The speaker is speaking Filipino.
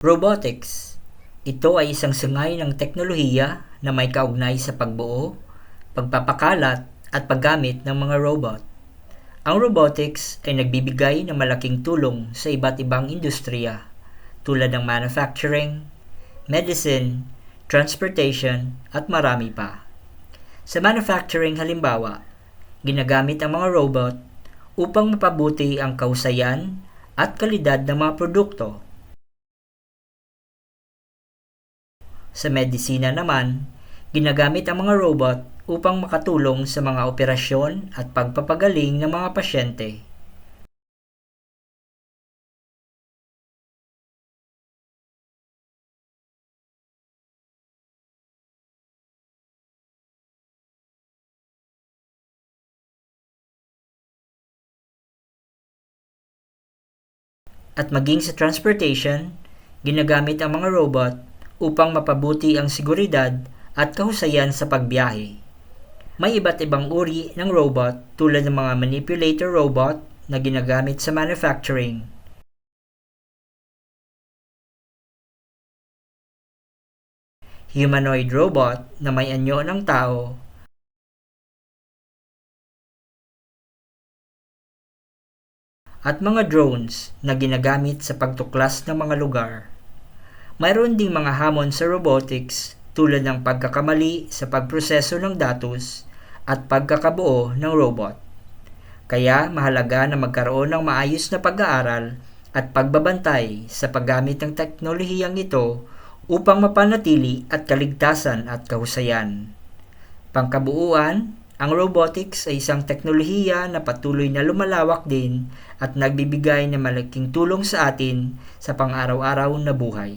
Robotics. Ito ay isang sungay ng teknolohiya na may kaugnay sa pagbuo, pagpapakalat at paggamit ng mga robot. Ang robotics ay nagbibigay ng malaking tulong sa iba't ibang industriya tulad ng manufacturing, medicine, transportation at marami pa. Sa manufacturing halimbawa, ginagamit ang mga robot upang mapabuti ang kausayan at kalidad ng mga produkto Sa medisina naman, ginagamit ang mga robot upang makatulong sa mga operasyon at pagpapagaling ng mga pasyente. At maging sa transportation, ginagamit ang mga robot upang mapabuti ang seguridad at kahusayan sa pagbiyahe. May iba't ibang uri ng robot tulad ng mga manipulator robot na ginagamit sa manufacturing, humanoid robot na may anyo ng tao, at mga drones na ginagamit sa pagtuklas ng mga lugar. Mayroon ding mga hamon sa robotics tulad ng pagkakamali sa pagproseso ng datos at pagkakabuo ng robot. Kaya mahalaga na magkaroon ng maayos na pag-aaral at pagbabantay sa paggamit ng teknolohiyang ito upang mapanatili at kaligtasan at kahusayan. Pangkabuuan, ang robotics ay isang teknolohiya na patuloy na lumalawak din at nagbibigay ng malaking tulong sa atin sa pang-araw-araw na buhay.